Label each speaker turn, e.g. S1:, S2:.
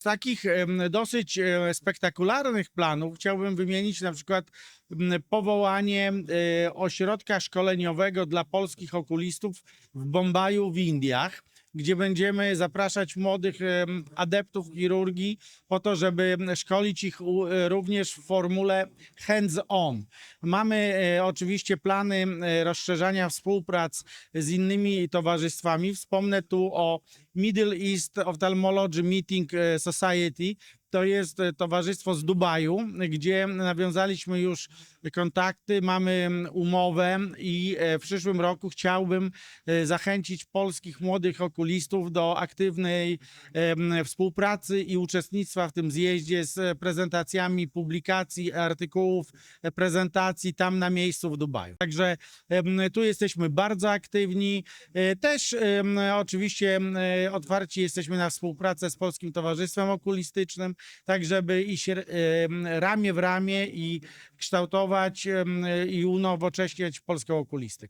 S1: Z takich dosyć e, spektakularnych planów chciałbym wymienić na przykład powołanie e, ośrodka szkoleniowego dla polskich okulistów w Bombaju w Indiach, gdzie będziemy zapraszać młodych adeptów chirurgii po to, żeby szkolić ich e, również w formule hands-on. Mamy e, oczywiście plany e, rozszerzania współprac z innymi towarzystwami. Wspomnę tu o Middle East Ophthalmology Meeting Society. To jest e, towarzystwo z Dubaju, gdzie nawiązaliśmy już kontakty, mamy umowę i e, w przyszłym roku chciałbym e, zachęcić polskich młodych okulistów do aktywnej współpracy i uczestnictwa w tym zjeździe z prezentacjami publikacji, artykułów, prezentacji tam na miejscu w Dubaju. Także tu jesteśmy bardzo aktywni. Też oczywiście otwarci jesteśmy na współpracę z Polskim Towarzystwem Okulistycznym, tak żeby iść em, ramię w ramię i kształtować em, i unowocześniać polską okulistykę.